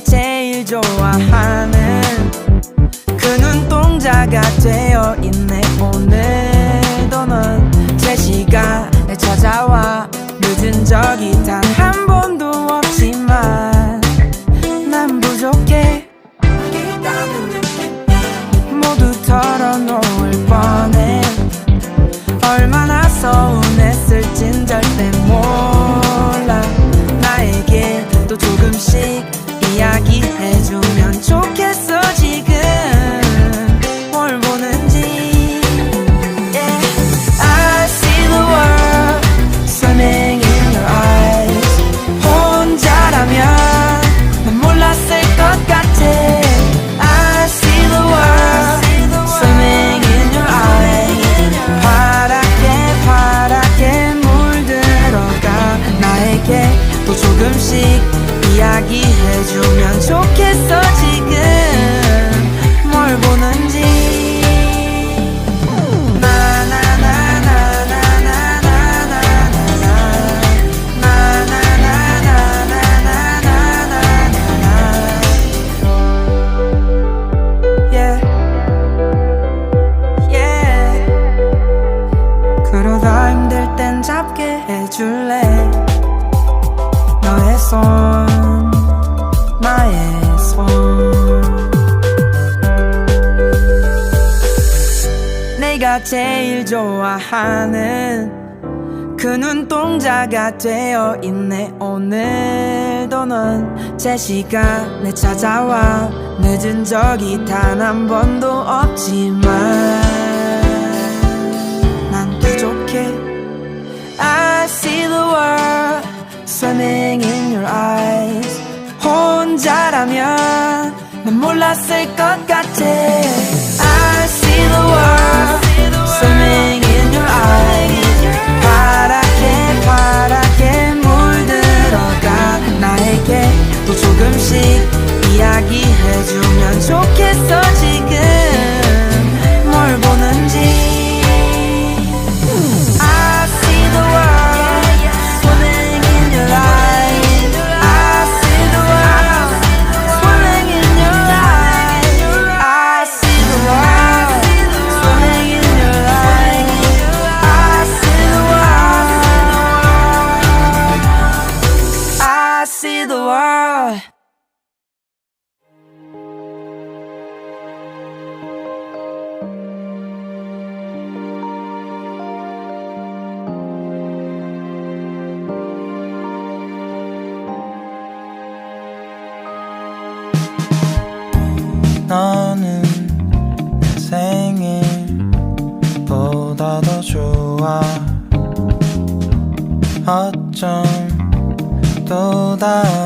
제일 좋아하는 그 눈동자가 되어 있네. 오늘도 넌제 시간에 찾아와. 늦은 적이 단 한 번도 제일 좋아하는 그 눈동자가 되어 있네. 오늘도 넌 제 시간에 찾아와. 늦은 적이 단 한 번도 없지만 난 부족해. I see the world swimming in your eyes. 혼자라면 난 몰랐을 것 같아. 바다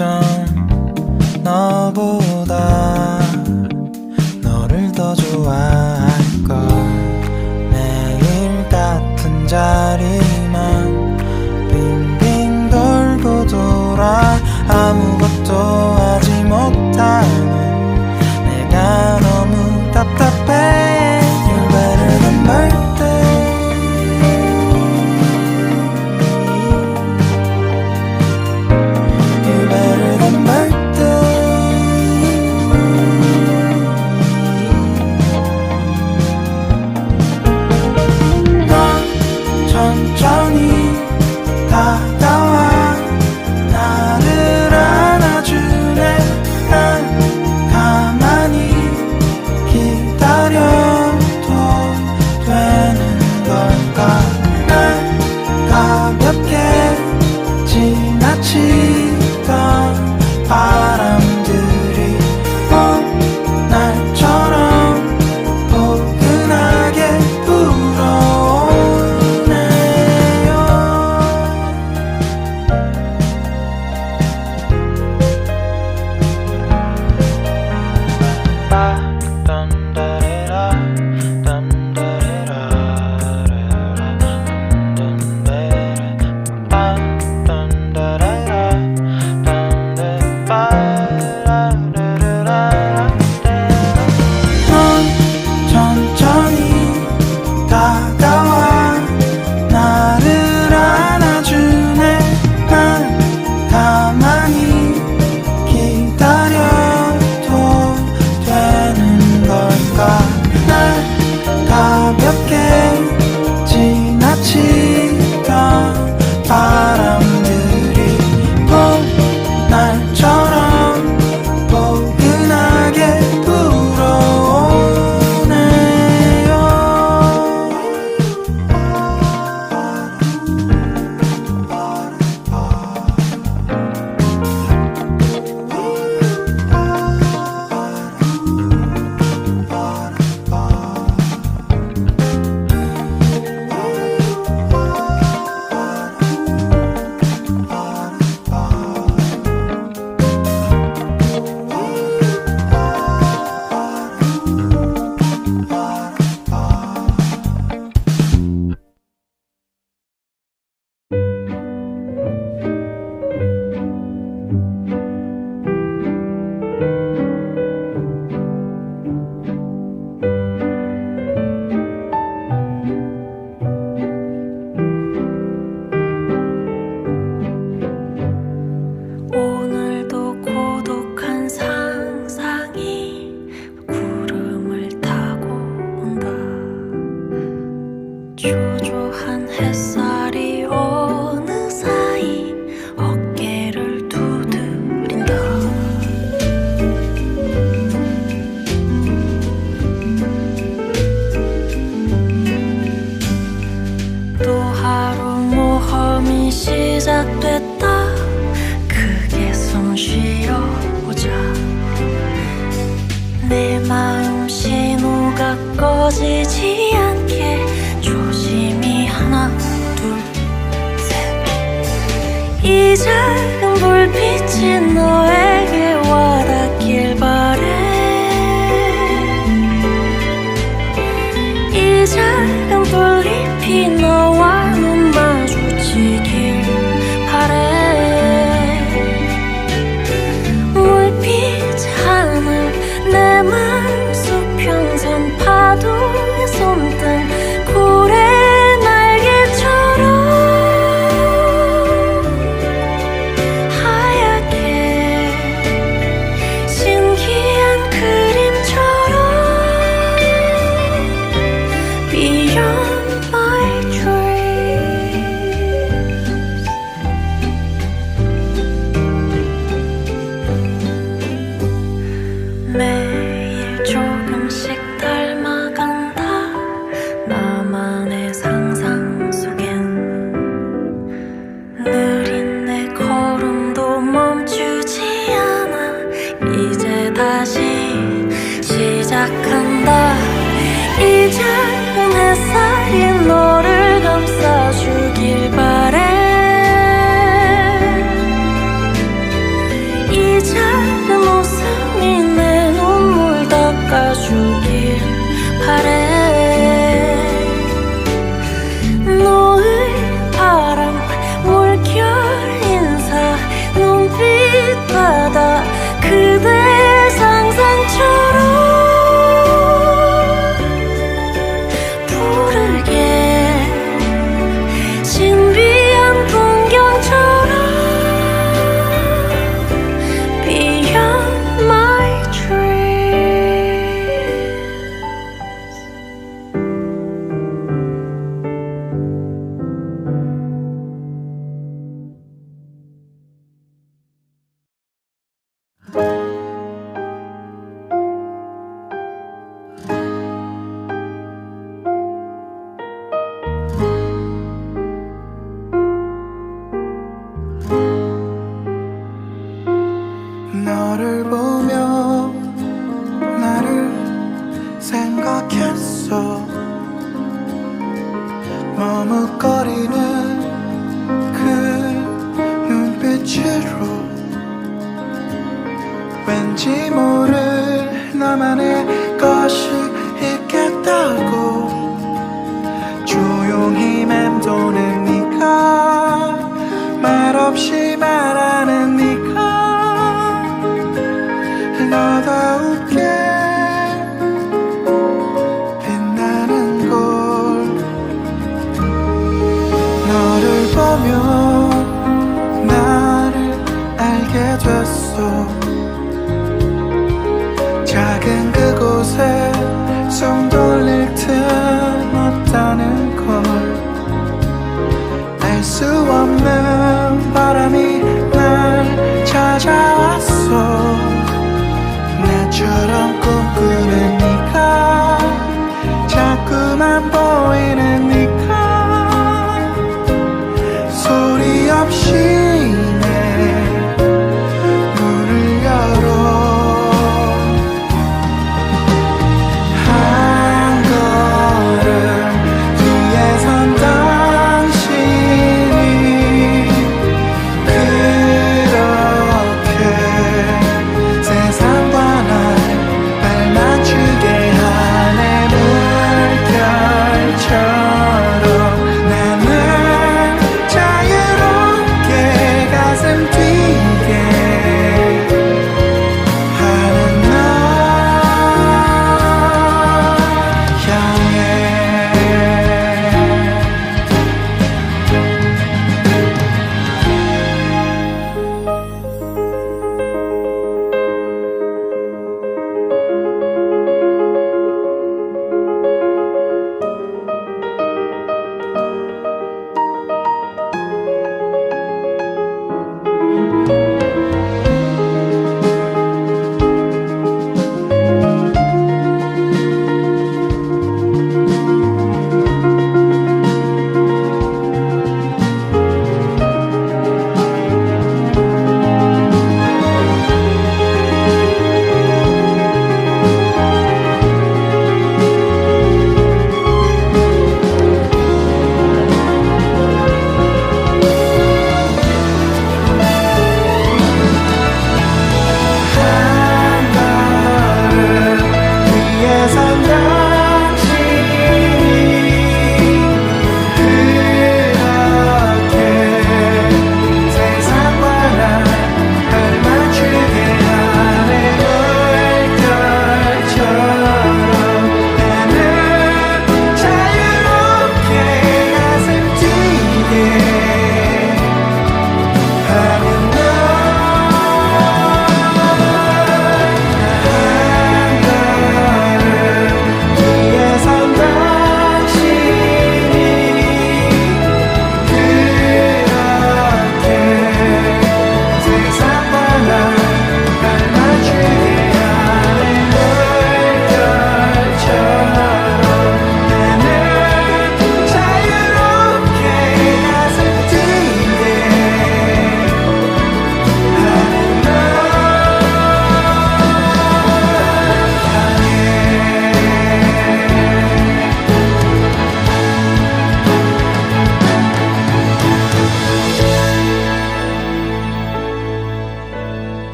time. 모험이 시작됐다. 크게 숨 쉬어보자. 내 마음 신호가 꺼지지 않게 조심히 하나 둘셋이 작은 불빛이 너에 다시 시작한다. 이 작은 햇살 멈춰 머뭇거리는 그 눈빛으로 왠지 모를 나만의 것이 있겠다고 조용히 맴도는 네가 말없이 말하는 네가 너도 웃게